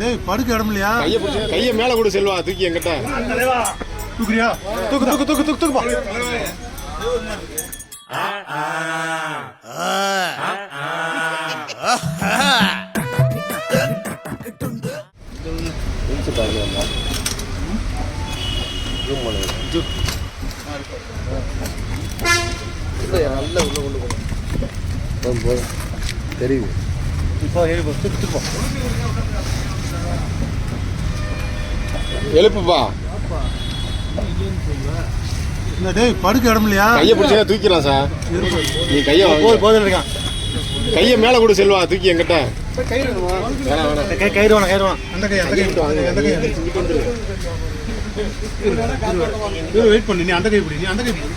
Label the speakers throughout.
Speaker 1: டேய் படுக்க இடம் இல்லையா?
Speaker 2: கையை பிடிச்சி கையை மேல கூட செல்வா தூக்கி என்கிட்ட.
Speaker 1: தூக்குறியா? தூக்கு தூக்கு தூக்கு தூக்கு தூக்குப்பா.
Speaker 2: தெரியுது.
Speaker 1: இப்போ ஏறி போ போ.
Speaker 2: எழுப்புப்பா.
Speaker 1: இந்த டேய் படுக்க இடம் இல்லையா?
Speaker 2: கையை பிடிச்சா தூக்கிடலாம் சார். நீ கையை
Speaker 1: போய். போதில் இருக்கான்
Speaker 2: கையை மேல கூட செல்வா தூக்கி என்கிட்ட. வேணாம் வேணாம்.
Speaker 1: கை கயிறு வேணாம் கயிறு வேணாம். அந்த கை அந்த கை. அந்த கை வெயிட் பண்ணு நீ அந்த கை பிடி நீ அந்த கை பிடி.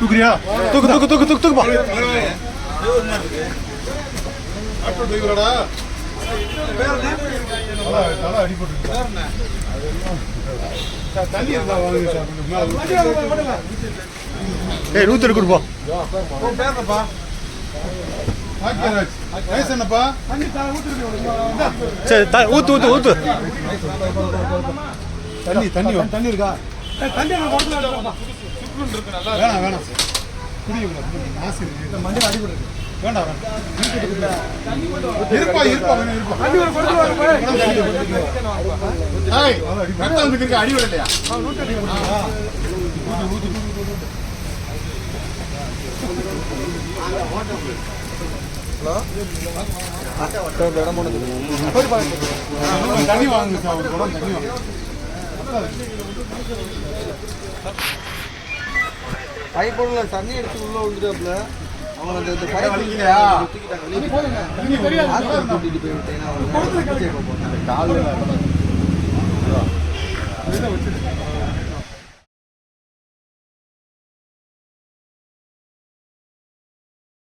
Speaker 1: தூக்குறியா? தூக்கு தூக்கு தூக்கு தூக்கு தூக்குப்பா. ஆட்டோ டிரைவரடா ஏய் நூத்தி எடுக்கு போ பேருப்பா பாக்கியராஜ் வயசு என்னப்பா சரி த- ஊத்து ஊத்து ஊத்து. தண்ணி தண்ணி. தண்ணி இருக்கா? வேணாம் வேணாம். ஆசை இருக்கு மண்டி அடிபட்டு இருக்கு வேண்டாம் இருப்பா இருப்பா இருப்பா. அடி விடலையா? தண்ணி வாங்க வாங்க
Speaker 3: தண்ணி எடுத்து உள்ள விழுந்துட்டாப்ல. அவங்க அந்த இந்த பைப்
Speaker 2: வலிக்கலையா?
Speaker 3: தூக்கிட்டாங்க வெளியே ஹாஸ்பிட்டல் கூட்டிட்டு போய் விட்டேன் அவங்க காலில்